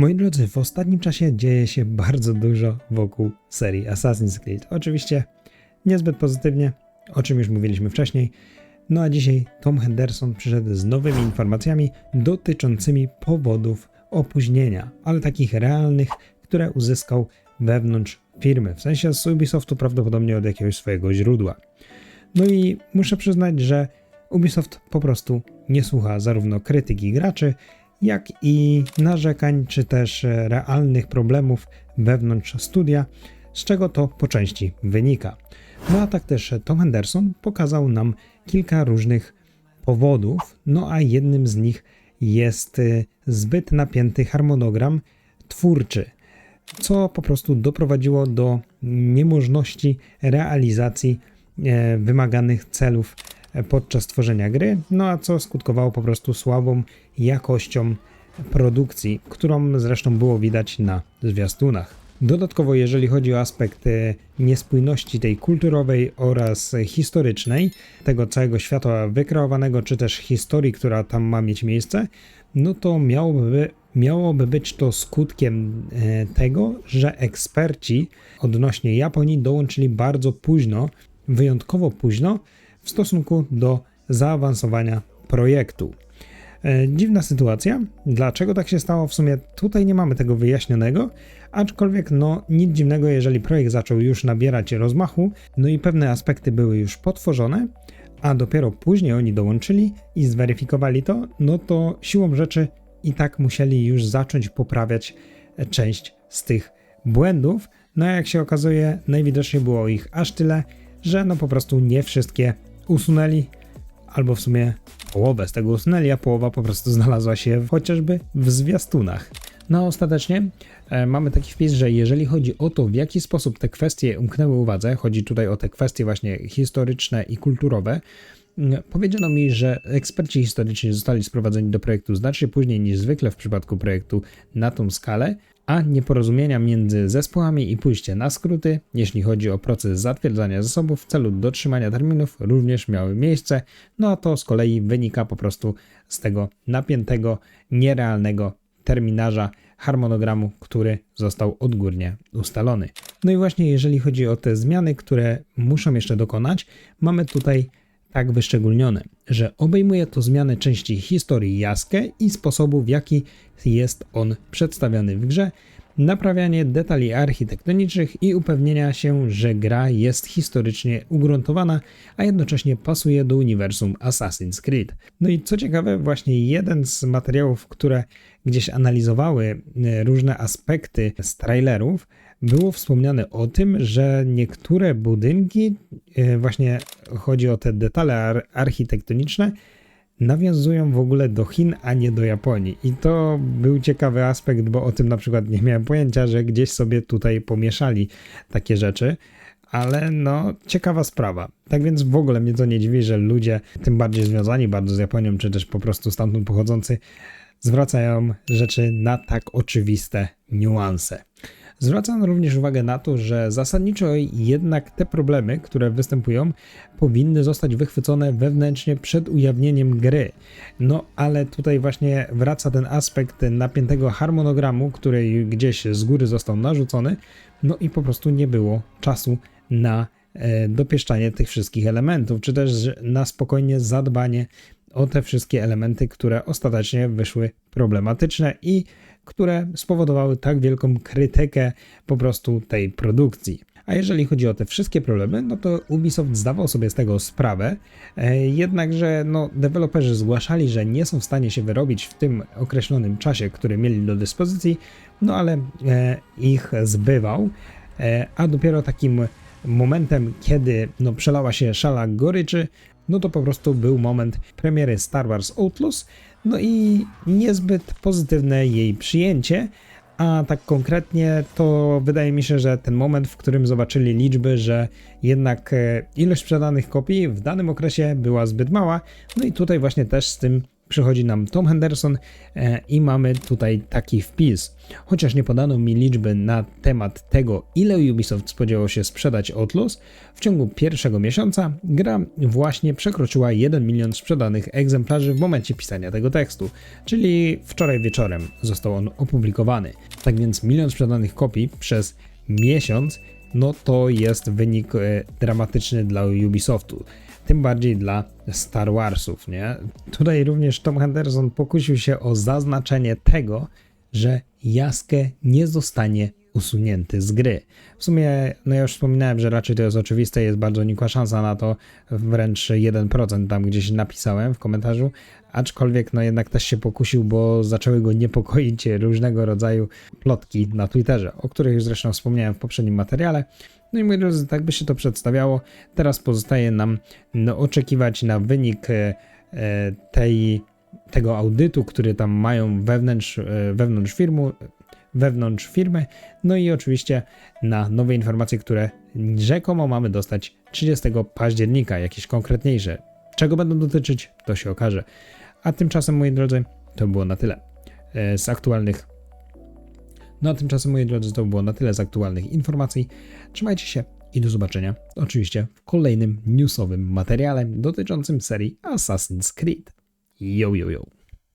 Moi drodzy, w ostatnim czasie dzieje się bardzo dużo wokół serii Assassin's Creed. Oczywiście niezbyt pozytywnie, o czym już mówiliśmy wcześniej. No a dzisiaj Tom Henderson przyszedł z nowymi informacjami dotyczącymi powodów opóźnienia, ale takich realnych, które uzyskał wewnątrz firmy, w sensie z Ubisoftu prawdopodobnie od jakiegoś swojego źródła. No i muszę przyznać, że Ubisoft po prostu nie słucha zarówno krytyki graczy, jak i narzekań, czy też e, realnych problemów wewnątrz studia, z czego to po części wynika. No a tak też Tom Henderson pokazał nam kilka różnych powodów, no a jednym z nich jest e, zbyt napięty harmonogram twórczy, co po prostu doprowadziło do niemożności realizacji e, wymaganych celów podczas tworzenia gry, no a co skutkowało po prostu słabą jakością produkcji, którą zresztą było widać na zwiastunach. Dodatkowo, jeżeli chodzi o aspekt e, niespójności tej kulturowej oraz historycznej, tego całego świata wykreowanego, czy też historii, która tam ma mieć miejsce, no to miałoby, miałoby być to skutkiem e, tego, że eksperci odnośnie Japonii dołączyli bardzo późno, wyjątkowo późno, w stosunku do zaawansowania projektu. E, dziwna sytuacja. Dlaczego tak się stało? W sumie tutaj nie mamy tego wyjaśnionego, aczkolwiek no nic dziwnego, jeżeli projekt zaczął już nabierać rozmachu, no i pewne aspekty były już potworzone, a dopiero później oni dołączyli i zweryfikowali to, no to siłą rzeczy i tak musieli już zacząć poprawiać część z tych błędów. No a jak się okazuje, najwidoczniej było ich aż tyle, że no po prostu nie wszystkie usunęli, albo w sumie połowę z tego usunęli, a połowa po prostu znalazła się chociażby w zwiastunach. No ostatecznie e, mamy taki wpis, że jeżeli chodzi o to, w jaki sposób te kwestie umknęły uwadze, chodzi tutaj o te kwestie właśnie historyczne i kulturowe, Powiedziano mi, że eksperci historyczni zostali sprowadzeni do projektu znacznie później niż zwykle w przypadku projektu na tą skalę, a nieporozumienia między zespołami i pójście na skróty, jeśli chodzi o proces zatwierdzania zasobów w celu dotrzymania terminów, również miały miejsce, no a to z kolei wynika po prostu z tego napiętego, nierealnego terminarza harmonogramu, który został odgórnie ustalony. No i właśnie jeżeli chodzi o te zmiany, które muszą jeszcze dokonać, mamy tutaj tak wyszczególnione, że obejmuje to zmianę części historii Jaskę i sposobu, w jaki jest on przedstawiany w grze, naprawianie detali architektonicznych i upewnienia się, że gra jest historycznie ugruntowana, a jednocześnie pasuje do uniwersum Assassin's Creed. No i co ciekawe, właśnie jeden z materiałów, które gdzieś analizowały e, różne aspekty z trailerów, było wspomniane o tym, że niektóre budynki, e, właśnie chodzi o te detale architektoniczne, nawiązują w ogóle do Chin, a nie do Japonii. I to był ciekawy aspekt, bo o tym na przykład nie miałem pojęcia, że gdzieś sobie tutaj pomieszali takie rzeczy. Ale no, ciekawa sprawa. Tak więc w ogóle mnie to nie dziwi, że ludzie, tym bardziej związani bardzo z Japonią, czy też po prostu stamtąd pochodzący, zwracają rzeczy na tak oczywiste niuanse. Zwracam również uwagę na to, że zasadniczo jednak te problemy, które występują, powinny zostać wychwycone wewnętrznie przed ujawnieniem gry. No ale tutaj właśnie wraca ten aspekt napiętego harmonogramu, który gdzieś z góry został narzucony, no i po prostu nie było czasu na e, dopieszczanie tych wszystkich elementów, czy też na spokojnie zadbanie o te wszystkie elementy, które ostatecznie wyszły problematyczne i które spowodowały tak wielką krytykę po prostu tej produkcji. A jeżeli chodzi o te wszystkie problemy, no to Ubisoft zdawał sobie z tego sprawę, e, jednakże no, deweloperzy zgłaszali, że nie są w stanie się wyrobić w tym określonym czasie, który mieli do dyspozycji, no ale e, ich zbywał, e, a dopiero takim momentem, kiedy no, przelała się szala goryczy, no to po prostu był moment premiery Star Wars Outlaws, no i niezbyt pozytywne jej przyjęcie, a tak konkretnie to wydaje mi się, że ten moment, w którym zobaczyli liczby, że jednak e, ilość sprzedanych kopii w danym okresie była zbyt mała, no i tutaj właśnie też z tym przychodzi nam Tom Henderson e, i mamy tutaj taki wpis. Chociaż nie podano mi liczby na temat tego, ile Ubisoft spodziewał się sprzedać Outlaws, w ciągu pierwszego miesiąca gra właśnie przekroczyła 1 milion sprzedanych egzemplarzy w momencie pisania tego tekstu, czyli wczoraj wieczorem został on opublikowany. Tak więc milion sprzedanych kopii przez miesiąc, no to jest wynik e, dramatyczny dla Ubisoftu. Tym bardziej dla Star Warsów, nie? Tutaj również Tom Henderson pokusił się o zaznaczenie tego, że Jaskę nie zostanie usunięty z gry. W sumie, no ja już wspominałem, że raczej to jest oczywiste, jest bardzo nikła szansa na to, wręcz 1% tam gdzieś napisałem w komentarzu, aczkolwiek no jednak też się pokusił, bo zaczęły go niepokoić różnego rodzaju plotki na Twitterze, o których już zresztą wspomniałem w poprzednim materiale. No i moi drodzy, tak by się to przedstawiało. Teraz pozostaje nam no, oczekiwać na wynik e, e, tej, tego audytu, który tam mają wewnątrz, e, wewnątrz firmu, wewnątrz firmy, no i oczywiście na nowe informacje, które rzekomo mamy dostać 30 października, jakieś konkretniejsze. Czego będą dotyczyć, to się okaże. A tymczasem, moi drodzy, to było na tyle e, z aktualnych. No a tymczasem, moi drodzy, to było na tyle z aktualnych informacji. Trzymajcie się i do zobaczenia oczywiście w kolejnym newsowym materiale dotyczącym serii Assassin's Creed. Yo, yo, yo.